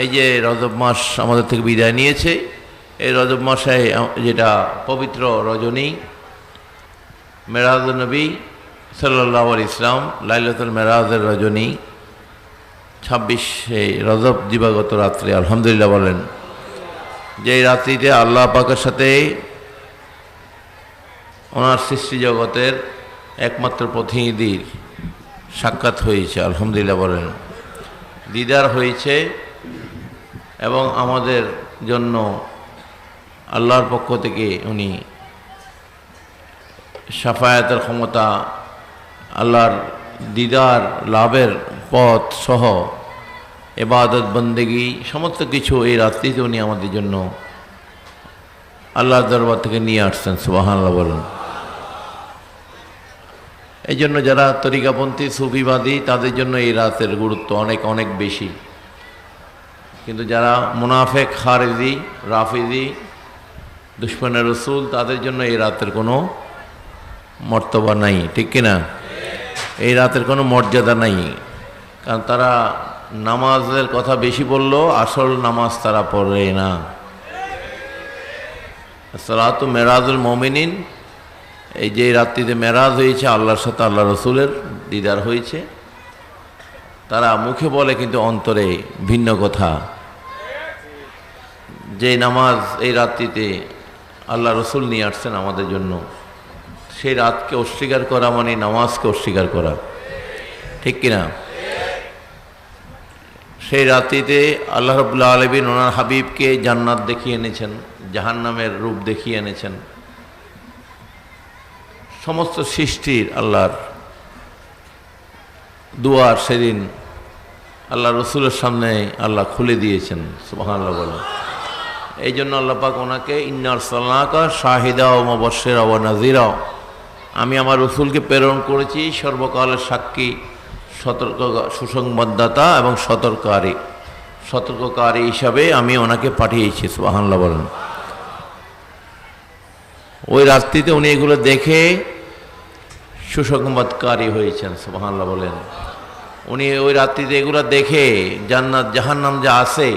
এই যে রজব মাস আমাদের থেকে বিদায় নিয়েছে, এই রজব মাসে যেটা পবিত্র রজনী, মেরাজ নবী সাল্লাহ ইসলাম লাইলাতুল মেরাজের রজনী, ছাব্বিশে রজব দিবাগত রাত্রে, আলহামদুলিল্লাহ বলেন। যে রাত্রিতে আল্লাহ পাকের সাথে ওনার সৃষ্টি জগতের একমাত্র প্রতিনিধির সাক্ষাৎ হয়েছে, আলহামদুলিল্লাহ বলেন। দিদার হয়েছে এবং আমাদের জন্য আল্লাহর পক্ষ থেকে উনি সাফায়াতের ক্ষমতা, আল্লাহর দিদার, লাভের পথ সহ এবাদত বন্দেগি, সমস্ত কিছু এই রাত্রিতে উনি আমাদের জন্য আল্লাহর দরবার থেকে নিয়ে আসছেন সুবাহান্লাহ বলেন। এই জন্য যারা তরিকাপন্থী, সুফিবাদী, তাদের জন্য এই রাতের গুরুত্ব অনেক অনেক বেশি। কিন্তু যারা মুনাফেক খারেদি রাফিজি, দুশ্মনের রসুল, তাদের জন্য এই রাতের কোনো মর্তবা নাই, ঠিক কিনা? এই রাতের কোনো মর্যাদা নাই। কারণ তারা নামাজের কথা বেশি বলল, আসল নামাজ তারা পড়ে না। সালাত মেরাজুল মমিনিন, এই যে রাত্রিতে মেরাজ হয়েছে, আল্লাহর সাথে আল্লাহ রসুলের দিদার হয়েছে। তারা মুখে বলে, কিন্তু অন্তরে ভিন্ন কথা। যে নামাজ এই রাত্রিতে আল্লাহ রসুল নিয়ে আসছেন আমাদের জন্য, সেই রাতকে অস্বীকার করা মানে নামাজকে অস্বীকার করা। ঠিক কিনা? সেই রাত্রিতে আল্লাহ রবুল্লা আলবিন ওনার হাবিবকে জান্নাত দেখিয়ে এনেছেন, জাহান্নামের রূপ দেখিয়ে এনেছেন। সমস্ত সৃষ্টির আল্লাহর দুয়ার সেদিন আল্লাহ রসুলের সামনে আল্লাহ খুলে দিয়েছেন সুবাহ আল্লাহ বলেন। এই জন্য আল্লাহ পাক ওনাকে ইন্নার সাল্লাকা শাহিদা ও মবশের ও নাজিরাও আমি আমার রসুলকে প্রেরণ করেছি সর্বকালের সাক্ষী, সতর্ক, সুসংবাদদাতা এবং সতর্ককারী। সতর্ককারী হিসাবে আমি ওনাকে পাঠিয়েছি সুবাহান্লাহ বলেন। ওই রাত্রিতে উনি এগুলো দেখে সুসংবাদকারী হয়েছেন সুবাহান্লাহ বলেন। উনি ওই রাত্রিতে এগুলো দেখে জান্নাত, জাহান্নাম যা আছে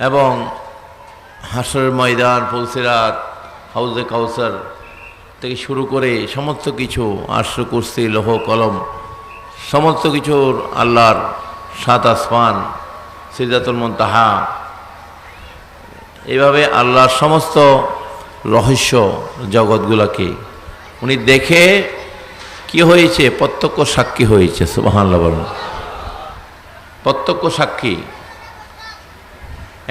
এবং হাসরের ময়দান, ফুলসিরাত, হাউজে কাউসার থেকে শুরু করে সমস্ত কিছু, আশ্র কুস্তি লোহ, কলম, সমস্ত কিছুর আল্লাহর সাত আসমান সিদ্ধাতুল মন্তাহা। এভাবে আল্লাহর সমস্ত রহস্য জগৎগুলোকে উনি দেখে কি হয়েছে? প্রত্যক্ষ সাক্ষী হয়েছে বলেন। প্রত্যক্ষ সাক্ষী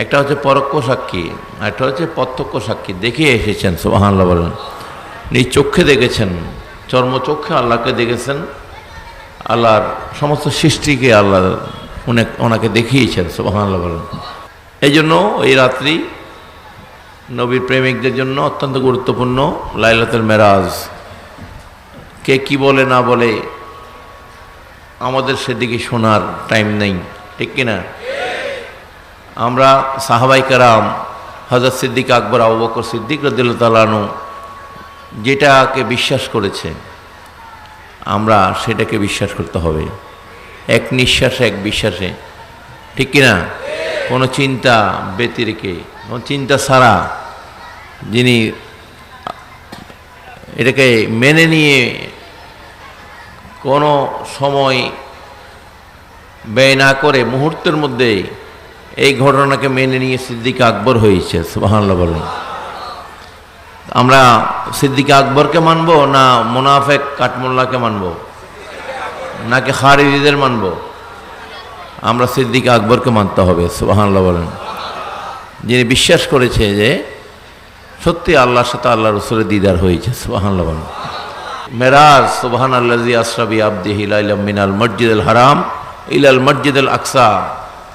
একটা হচ্ছে পরোক্ষ সাক্ষী একটা হচ্ছে প্রত্যক্ষ সাক্ষী। দেখে এসেছেন সুবাহান্লাহ বলেন। নিজ চক্ষে দেখেছেন চর্মচক্ষে আল্লাহকে দেখেছেন, আল্লাহর সমস্ত সৃষ্টিকে আল্লাহ ওনাকে দেখিয়েছেন সুবাহান্লাহ বলেন। এই জন্য এই রাত্রি নবীর প্রেমিকদের জন্য অত্যন্ত গুরুত্বপূর্ণ লাইলাতুল মেরাজ। কে কি বলে, না বলে, আমাদের সেদিকে শোনার টাইম নেই, ঠিক কিনা? আমরা সাহাবাই কারাম হজরত সিদ্দিক আকবর, আবু বকর সিদ্দিক রদিল তালানু যেটাকে বিশ্বাস করেছে আমরা সেটাকে বিশ্বাস করতে হবে। এক নিঃশ্বাসে, এক বিশ্বাসে। ঠিক কিনা? কোনো চিন্তা ব্যতি রেখে, কোনো চিন্তা ছাড়া যিনি এটাকে মেনে নিয়ে কোনো সময় ব্যয় না করে মুহূর্তের মধ্যে এই ঘটনাকে মেনে নিয়ে সিদ্দিক আকবর হয়েছে সুবাহান্লাহ বলেন। আমরা সিদ্দিক আকবরকে মানবো না মোনাফেক কাটমোল্লাকে মানবো? নাকি খারিদিদের মানবো? আমরা সিদ্দিক আকবরকে মানতে হবে সুবাহান্লাহ বলেন। যিনি বিশ্বাস করেছে যে সত্যি আল্লাহর সাথে আল্লাহ রসুলের দিদার হয়েছে সুবাহান্লাহ বলেন। মেরাজ সুবাহান আল্লাজি আশরাবি আব্দি হিলাইলাম মিনাল মসজিদ হারাম ইলাল মসজিদ আকসা।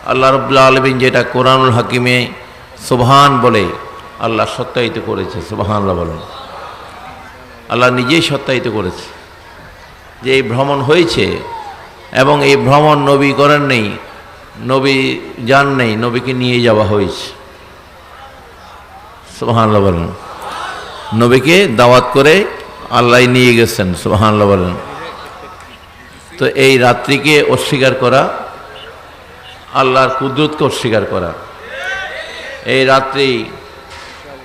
আল্লাহ রবুল্লা আলমিন যেটা কোরআনুল হাকিমে সোবহান বলে, আল্লাহ সত্যায়িত করেছে সুবাহান্লাহ বলেন। আল্লাহ নিজেই সত্যায়িত করেছে। যে এই ভ্রমণ হয়েছে এবং এই ভ্রমণ নবী করেন নেই, নবী যান নেই, নবীকে নিয়ে যাওয়া হয়েছে। সুবাহান্লাহ বলেন। নবীকে দাওয়াত করে আল্লাহ নিয়ে গেছেন সুবাহান্লাহ বলেন। তো এই রাত্রিকে অস্বীকার করা আল্লাহর কুদরতকে অস্বীকার করা। এই রাত্রি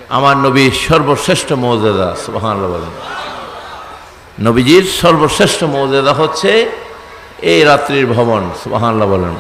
আমার নবীর সর্বশ্রেষ্ঠ মৌজাদা সুবহানাল্লাহ বলেন। নবীজির সর্বশ্রেষ্ঠ মৌজাদা হচ্ছে এই রাত্রির ভবন, সুবহানাল্লাহ বলেন।